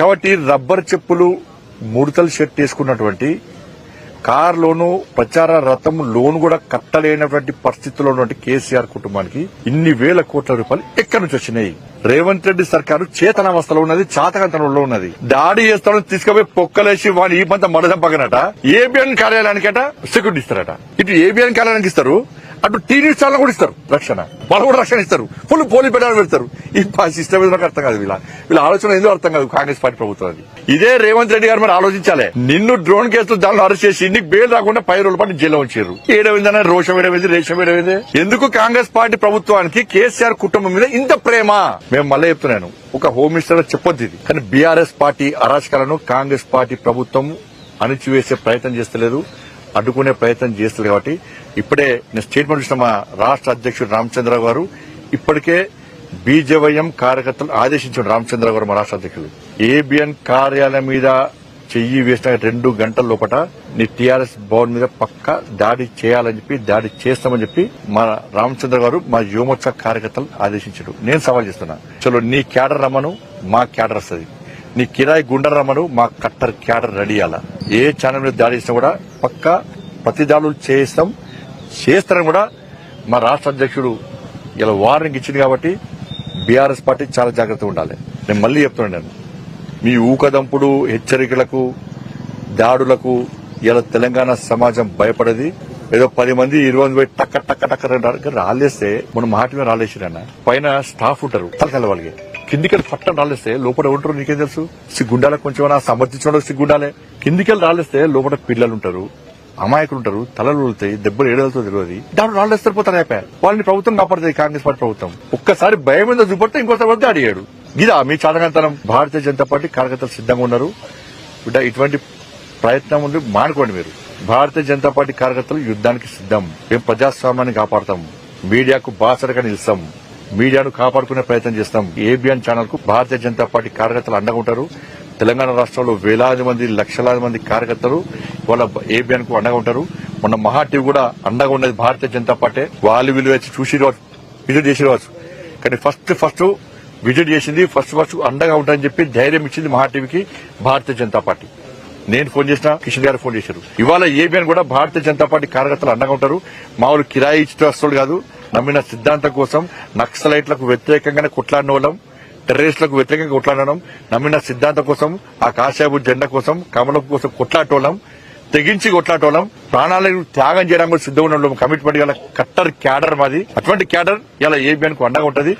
కాబట్టి రబ్బర్ చెప్పులు ముడతలు షర్ట్ వేసుకున్నటువంటి కార్ లోను ప్రచార రథం లోన్ కూడా కట్టలేనటువంటి పరిస్థితుల్లో ఉన్నటువంటి కేసీఆర్ కుటుంబానికి ఇన్ని వేల కోట్ల రూపాయలు ఎక్కడి నుంచి వచ్చినాయి? రేవంత్ రెడ్డి సర్కారు చేతనావస్థలో ఉన్నది చాతకంతనంలో ఉన్నది. దాడి చేస్తామని తీసుకుపోయి పొక్కలేసి వాని ఈ పంత మడదంపగనట. ఏబిఎన్ కార్యాలయానికట సెక్యూరిటీ ఇస్తారట. ఇటు ఏబిఎన్ కార్యాలయానికి ఇస్తారు అటు టీవీ ఛానల్ కూడా ఇస్తారు రక్షణ. వాళ్ళు కూడా రక్షణ ఇస్తారు. ఫుల్ పోలీస్ పెట్టాలని పెడతారు. ఈ సిస్టమ్ ఏదో నాకు అర్థం కాదు వీళ్ళ. వీళ్ళ ఆలోచన ఎందుకు అర్థం కాదు కాంగ్రెస్ పార్టీ ప్రభుత్వం అది. ఇదే రేవంత్ రెడ్డి గారు మరి ఆలోచించాలి. నిన్ను డ్రోన్ కేసులో దానిలో అరెస్ట్ చేసి నీకు బెయిల్ రాకుండా పై రోజుల పాటు జైల్లో ఉంచారు. ఏడవిందన రోషం ఏడవైంది రేషం ఏడవైంది? ఎందుకు కాంగ్రెస్ పార్టీ ప్రభుత్వానికి కేసీఆర్ కుటుంబం మీద ఇంత ప్రేమ? మేము మళ్ళీ చెప్తున్నాను. ఒక హోమ్ మినిస్టర్ చెప్పొద్దు ఇది. కానీ బీఆర్ఎస్ పార్టీ అరాచకాలను కాంగ్రెస్ పార్టీ ప్రభుత్వం అణిచివేసే ప్రయత్నం చేస్తలేదు. అడ్డుకునే ప్రయత్నం చేస్తుంది కాబట్టి ఇప్పుడే నేను స్టేట్మెంట్ ఇచ్చిన మా రాష్ట్ర అధ్యక్షుడు రామచంద్ర గారు ఇప్పటికే బీజేవైఎం కార్యకర్తలు ఆదేశించారు రామచంద్ర గారు మా రాష్ట్ర అధ్యక్షుడు ఏబిఎన్ కార్యాలయం మీద చెయ్యి వేసిన రెండు గంటల లోపల నీ టీఆర్ఎస్ భవన్ మీద పక్క దాడి చేయాలని చెప్పి దాడి చేస్తామని చెప్పి మా రామచంద్ర గారు మా యువమోర్చా కార్యకర్తలు ఆదేశించారు. నేను సవాల్ చేస్తున్నా. చలో నీ క్యాడర్ రమ్మను మా క్యాడర్ వస్తుంది. నీ కిరాయి గుండె రమ్మను మా కట్టర్ క్యాడర్ రెడీ అలా ఏ ఛానల్ మీద దాడి చేసినా కూడా పక్క ప్రతి దాడులు చేస్తాం చేస్తారని కూడా మా రాష్ట్ర అధ్యక్షుడు ఇలా వార్నింగ్ ఇచ్చింది కాబట్టి బీఆర్ఎస్ పార్టీ చాలా జాగ్రత్తగా ఉండాలి నేను మళ్ళీ చెప్తున్నాను నేను మీ ఊకదంపుడు హెచ్చరికలకు దాడులకు ఇలా తెలంగాణ సమాజం భయపడేది ఏదో పది మంది ఇరవై మంది పోయి టక్క టక్క టక్క రాలేస్తే మనం మాట మీద రాలేసిరన్న పైన స్టాఫ్ ఉంటారు తలకల వాళ్ళకి కిందికెళ్ళి పట్టం రాలేస్తే లోపల ఉంటారు నీకేం తెలుసు? సిగ్గుండాలే కొంచెం సమర్థించడం సిగ్గుండాలే కిందికెళ్ళి రాలేస్తే లోపల పిల్లలు ఉంటారు అమాయకులు ఉంటారు తలలు వెళ్తాయి దెబ్బలు ఏడలతో తెలియదు. దాని రాళ్ళేస్తారు పోతారు అయిపోయారు వాళ్ళని ప్రభుత్వం కాపాడుతుంది కాంగ్రెస్ పార్టీ ప్రభుత్వం. ఒక్కసారి భయం మీద చూపడితే ఇంకోసారి వద్ద అడిగాడు ఇదా మీ చాదకంతనం. భారతీయ జనతా పార్టీ కార్యకర్తలు సిద్ధంగా ఉన్నారు. బిడ్డ ఇటువంటి ప్రయత్నం ఉంది మానుకోండి మీరు. భారతీయ జనతా పార్టీ కార్యకర్తలు యుద్ధానికి సిద్ధం. మేము ప్రజాస్వామ్యాన్ని కాపాడతాం. మీడియాకు బాసడగా నిలుస్తాం. మీడియాను కాపాడుకునే ప్రయత్నం చేస్తాం. ఏబిఎన్ ఛానల్కు భారతీయ జనతా పార్టీ కార్యకర్తలు అండగా ఉంటారు. తెలంగాణ రాష్ట్రంలో వేలాది మంది లక్షలాది మంది కార్యకర్తలు వాళ్ళ ఏబిఎన్కు అండగా ఉంటారు. మొన్న మహా టీవీ కూడా అండగా ఉన్నది భారతీయ జనతా పార్టీ. వాళ్ళు వీళ్ళు చూసి విజిట్ చేసి రావచ్చు కానీ ఫస్ట్ ఫస్ట్ విజిట్ చేసింది ఫస్ట్ ఫస్ట్ అండగా ఉంటారని చెప్పి ధైర్యం ఇచ్చింది మహా టీవీకి భారతీయ జనతా పార్టీ. నేను ఫోన్ చేసిన కిషన్ గారు ఫోన్ చేశారు. ఇవాళ ఏబిఎన్ కూడా భారతీయ జనతా పార్టీ కార్యకర్తలు అండగా ఉంటారు. మామూలు కిరాయి ఇచ్చిన వస్తువులు కాదు. నమ్మిన సిద్ధాంతం కోసం నక్సలైట్లకు వ్యతిరేకంగానే కొట్లాడిన వాళ్ళం టెర్రరిస్టులకు వ్యతిరేకంగా కొట్లాడడం నమ్మిన సిద్ధాంతం కోసం ఆ కాశాబు జెండా కోసం కమలం కోసం కొట్లాటోళ్ళం తెగించి కొట్లాటోళ్ళం ప్రాణాలను త్యాగం చేయడానికి కూడా సిద్ధంగా ఉండడం కమిట్మెంట్ గల కట్టర్ క్యాడర్ మాది. అటువంటి క్యాడర్ ఇలా ఏబిఎన్కు అండగా ఉంటది.